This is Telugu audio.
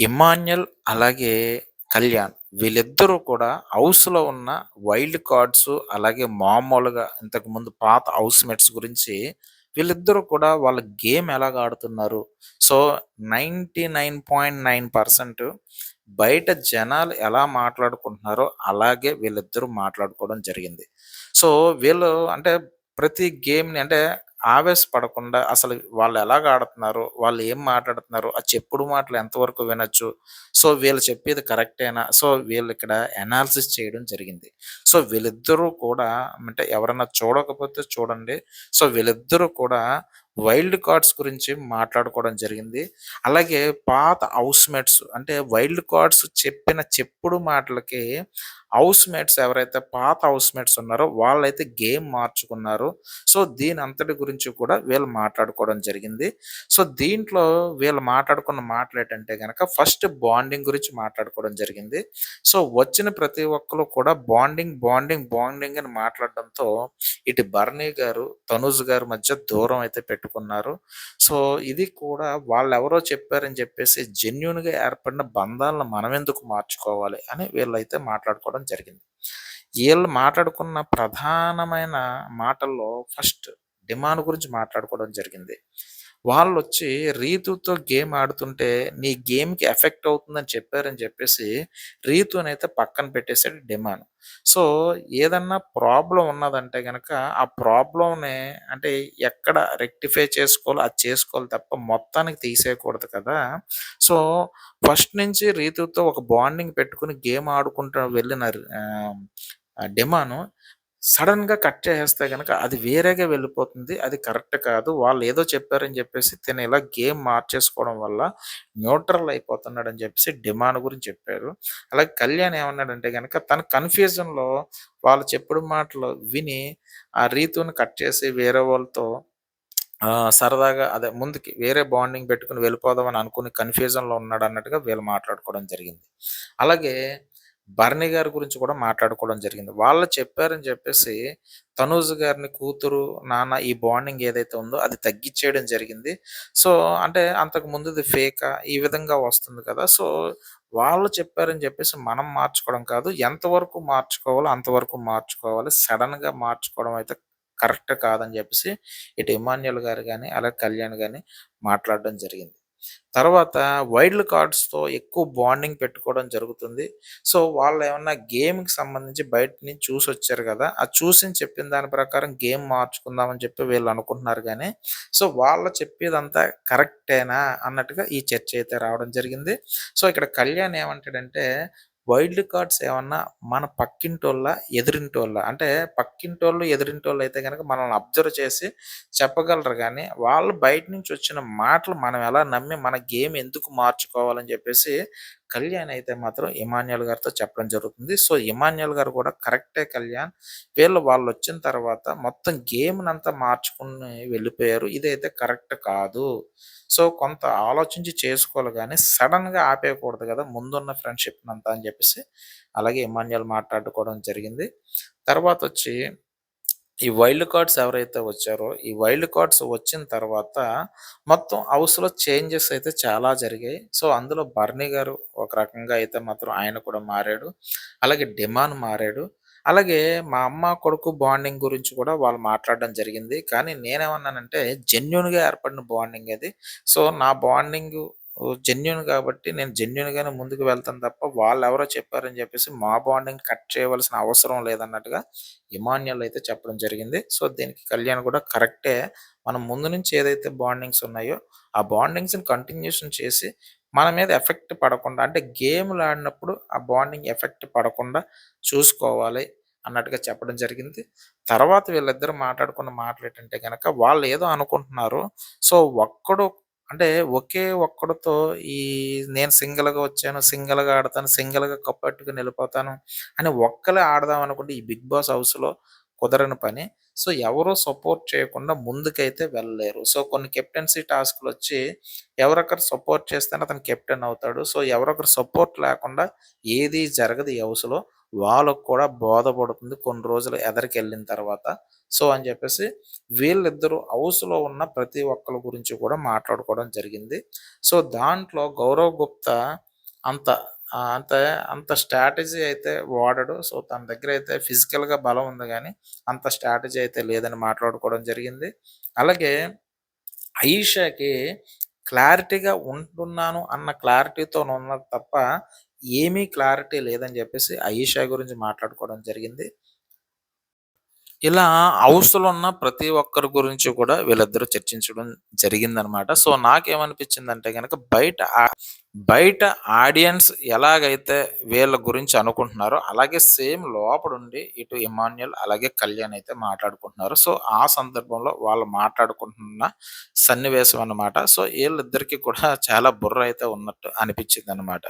ఇమాన్యుల్ అలాగే కళ్యాణ్ వీళ్ళిద్దరూ కూడా హౌస్‌లో ఉన్న వైల్డ్ కార్డ్స్ అలాగే మామూలుగా ఇంతకుముందు పాత హౌస్ మెట్స్ గురించి వీళ్ళిద్దరూ కూడా వాళ్ళ గేమ్ ఎలాగ ఆడుతున్నారు. సో 99.9% బయట జనాలు ఎలా మాట్లాడుకుంటున్నారో అలాగే వీళ్ళిద్దరూ మాట్లాడుకోవడం జరిగింది. సో వీళ్ళు అంటే ప్రతి గేమ్‌ని అంటే ఆవేశపడకుండా అసలు వాళ్ళు ఎలాగ ఆడుతున్నారు? వాళ్ళు ఏం మాట్లాడుతున్నారు? ఆ చెప్పుడు మాటలు ఎంతవరకు వినొచ్చు? సో వీళ్ళు చెప్పేది కరెక్టేనా? సో వీళ్ళిక్కడ అనాలిసిస్ చేయడం జరిగింది. సో వీళ్ళిద్దరూ కూడా అంటే ఎవరన్నా చూడకపోతే చూడండి. సో వీళ్ళిద్దరూ కూడా వైల్డ్ కార్డ్స్ గురించి మాట్లాడుకోవడం జరిగింది. అలాగే పాత హౌస్‌మేట్స్ అంటే వైల్డ్ కార్డ్స్ చెప్పిన చెప్పుడు మాటలకి హౌస్‌మేట్స్ ఎవరైతే పాత హౌస్‌మేట్స్ ఉన్నారో వాళ్ళైతే గేమ్ మార్చుకున్నారు. సో దీని అంతటి గురించి కూడా వీళ్ళు మాట్లాడుకోవడం జరిగింది. సో దీంట్లో వీళ్ళు మాట్లాడుకున్న మాటలేంటంటే గనక ఫస్ట్ బాండింగ్ గురించి మాట్లాడుకోవడం జరిగింది. సో వచ్చిన ప్రతి ఒక్కళ్ళు కూడా బాండింగ్, బాండింగ్, బాండింగ్ అని మాట్లాడడంతో ఇటు బర్నీ గారు, తనూజ్ గారి మధ్య దూరం అయితే పెట్టుకున్నారు. సో ఇది కూడా వాళ్ళు ఎవరో చెప్పారని చెప్పేసి జెన్యున్గా ఏర్పడిన బంధాలను మనం ఎందుకు మార్చుకోవాలి అని వీళ్ళైతే మాట్లాడుకోవడం జరిగింది. వీళ్ళు మాట్లాడుకున్న ప్రధానమైన మాటల్లో ఫస్ట్ డిమాండ్ గురించి మాట్లాడుకోవడం జరిగింది. వాళ్ళు వచ్చి రీతుతో గేమ్ ఆడుతుంటే నీ గేమ్‌కి ఎఫెక్ట్ అవుతుందని చెప్పారని చెప్పేసి రీతునైతే పక్కన పెట్టేసాడు డిమాండ్ సో ఏదన్నా ప్రాబ్లం ఉన్నదంటే కనుక ఆ ప్రాబ్లంని అంటే ఎక్కడ రెక్టిఫై చేసుకోవాలో అది చేసుకోవాలి తప్ప మొత్తానికి తీసేయకూడదు కదా! సో ఫస్ట్ నుంచి రీతుతో ఒక బాండింగ్ పెట్టుకుని గేమ్ ఆడుకుంటూ వెళ్ళిన డిమాను సడన్‌గా కట్ చేసేస్తే గనక అది వేరేగా వెళ్ళిపోతుంది. అది కరెక్ట్ కాదు. వాళ్ళేదో చెప్పారని చెప్పేసి తిను ఇలా గేమ్ మార్చేసుకోవడం వల్ల న్యూట్రల్ అయిపోతున్నాడని చెప్పేసి డిమాండ్ గురించి చెప్పారు. అలాగే కళ్యాణ్ ఏమన్నాడంటే గనక తన కన్‌ఫ్యూజన్‌లో వాళ్ళు చెప్పుడు మాటలు విని ఆ రీతుని కట్ చేసి వేరే వాళ్ళతో ఆహ్, సరదాగా అదే ముందుకి వేరే బాండింగ్ పెట్టుకొని వెళ్ళిపోదామని అనుకుని కన్‌ఫ్యూజన్‌లో ఉన్నాడన్నట్టుగా వీళ్ళు మాట్లాడుకోవడం జరిగింది. అలాగే భరణి గారి గురించి కూడా మాట్లాడుకోవడం జరిగింది. వాళ్ళు చెప్పారని చెప్పేసి తనూజ్ గారిని కూతురు, నాన్న ఈ బాండింగ్ ఏదైతే ఉందో అది తగ్గిచ్చేయడం జరిగింది. సో అంటే అంతకు ముందుది ఫేకా ఈ విధంగా వస్తుంది కదా! సో వాళ్ళు చెప్పారని చెప్పేసి మనం మార్చుకోవడం కాదు. ఎంతవరకు మార్చుకోవాలో అంతవరకు మార్చుకోవాలి. సడన్గా మార్చుకోవడం అయితే కరెక్ట్ కాదని చెప్పేసి ఇటు ఇమాన్యుల్ గారు కానీ అలాగే కళ్యాణ్ కానీ మాట్లాడడం జరిగింది. తర్వాత వైల్డ్ కార్డ్స్‌తో ఎక్కువ బాండింగ్ పెట్టుకోవడం జరుగుతుంది. సో వాళ్ళు ఏమన్నా గేమ్‌కి సంబంధించి బయట నుంచి చూసొచ్చారు కదా ఆ చూసింది చెప్పిన దాని ప్రకారం గేమ్ మార్చుకుందామని చెప్పి వీళ్ళు అనుకుంటున్నారు కానీ సో వాళ్ళు చెప్పేదంతా కరెక్టేనా అన్నట్టుగా ఈ చర్చ అయితే రావడం జరిగింది. సో ఇక్కడ కళ్యాణ్ ఏమంటాడంటే వైల్డ్ కార్డ్స్ ఏమన్నా మన పక్కింటోళ్ళ ఎదిరింటోళ్ళ అంటే పక్కింటోళ్ళు, ఎదురింటోళ్ళు అయితే గనక మనల్ని అబ్జర్వ్ చేసి చెప్పగలరు కానీ వాళ్ళు బయట నుంచి వచ్చిన మాటలు మనం ఎలా నమ్మి మన గేమ్ ఎందుకు మార్చుకోవాలని చెప్పేసి కళ్యాణ్ అయితే మాత్రం ఇమాన్యుల్ గారితో చెప్పడం జరుగుతుంది. సో ఇమాన్యుల్ గారు కూడా కరెక్టే కళ్యాణ్. వీళ్ళు వాళ్ళొచ్చిన తర్వాత మొత్తం గేమ్‌నంతా మార్చుకుని వెళ్ళిపోయారు. ఇదైతే కరెక్ట్ కాదు. సో కొంత ఆలోచించి చేసుకోవాలి కానీ సడన్గా ఆపేయకూడదు కదా ముందున్న ఫ్రెండ్షిప్ అంతా అని చెప్పేసి అలాగే ఇమాన్యుల్ మాట్లాడుకోవడం జరిగింది. తర్వాత వచ్చి ఈ వైల్డ్ కార్డ్స్ ఎవరైతే వచ్చారో ఈ వైల్డ్ కార్డ్స్ వచ్చిన తర్వాత మొత్తం హౌస్‌లో చేంజెస్ అయితే చాలా జరిగాయి. సో అందులో బర్నీ గారు ఒక రకంగా అయితే మాత్రం ఆయన కూడా మారాడు. అలాగే డిమాన్ మారాడు. అలాగే మా అమ్మ, కొడుకు బాండింగ్ గురించి కూడా వాళ్ళు మాట్లాడడం జరిగింది. కానీ నేనేమన్నానంటే జెన్యున్గా ఏర్పడిన బాండింగ్ అది. సో నా బాండింగ్ జెన్యూన్ కాబట్టి నేను జెన్యూన్‌గానే ముందుకు వెళ్తాను తప్ప వాళ్ళు ఎవరో చెప్పారని చెప్పేసి మా బాండింగ్ కట్ చేయవలసిన అవసరం లేదన్నట్టుగా ఇమాన్యుల్ అయితే చెప్పడం జరిగింది. సో దీనికి కళ్యాణ్ కూడా కరెక్టే. మనం ముందు నుంచి ఏదైతే బాండింగ్స్ ఉన్నాయో ఆ బాండింగ్స్‌ని కంటిన్యూషన్ చేసి మన మీద ఎఫెక్ట్ పడకుండా అంటే గేమ్‌లు ఆడినప్పుడు ఆ బాండింగ్ ఎఫెక్ట్ పడకుండా చూసుకోవాలి అన్నట్టుగా చెప్పడం జరిగింది. తర్వాత వీళ్ళిద్దరూ మాట్లాడుకున్న కనుక వాళ్ళు ఏదో అనుకుంటున్నారు. సో ఒక్కడు అంటే ఒకే ఒక్కడితో ఈ నేను సింగిల్‌గా వచ్చాను, సింగిల్‌గా ఆడతాను, సింగిల్‌గా కప్పెట్టుకొని వెళ్ళిపోతాను అని ఒక్కలే ఆడదాం అనుకుంటే ఈ బిగ్ బాస్ హౌస్‌లో కుదరని పని. సో ఎవరు సపోర్ట్ చేయకుండా ముందుకైతే వెళ్ళలేరు. సో కొన్ని కెప్టెన్సీ టాస్క్‌లొచ్చి ఎవరొకరు సపోర్ట్ చేస్తేనే అతను కెప్టెన్ అవుతాడు. సో ఎవరొకరు సపోర్ట్ లేకుండా ఏది జరగదు ఈ హౌస్‌లో. వాళ్ళకు కూడా బోధపడుతుంది కొన్ని రోజులు ఎదరికెళ్ళిన తర్వాత. సో అని చెప్పేసి వీళ్ళిద్దరూ హౌస్‌లో ఉన్న ప్రతి ఒక్కరి గురించి కూడా మాట్లాడుకోవడం జరిగింది. సో దాంట్లో గౌరవ్ గుప్తా అంత అంత అంత స్ట్రాటజీ అయితే వాడడు. సో, తన దగ్గర అయితే ఫిజికల్‌గా బలం ఉంది కానీ అంత స్ట్రాటజీ అయితే లేదని మాట్లాడుకోవడం జరిగింది. అలాగే అయీషాకి క్లారిటీగా ఉంటున్నాను అన్న క్లారిటీతో ఉన్నది తప్ప, ఏమీ క్లారిటీ లేదని చెప్పేసి అయీషా గురించి మాట్లాడుకోవడం జరిగింది. ఇలా హౌస్‌లో ఉన్న ప్రతి ఒక్కరి గురించి కూడా వీళ్ళిద్దరూ చర్చించడం జరిగిందనమాట. సో, నాకేమనిపించిందంటే కనుక బయట బయట ఆడియన్స్ ఎలాగైతే వీళ్ళ గురించి అనుకుంటున్నారో, అలాగే సేమ్ లోపడుండి ఇటు ఇమాన్యుల్ అలాగే కళ్యాణ్ అయితే మాట్లాడుకుంటున్నారు. సో, ఆ సందర్భంలో వాళ్ళు మాట్లాడుకుంటున్న సన్నివేశం అన్నమాట. సో, వీళ్ళిద్దరికీ కూడా చాలా బుర్ర అయితే ఉన్నట్టు అనిపించిందనమాట.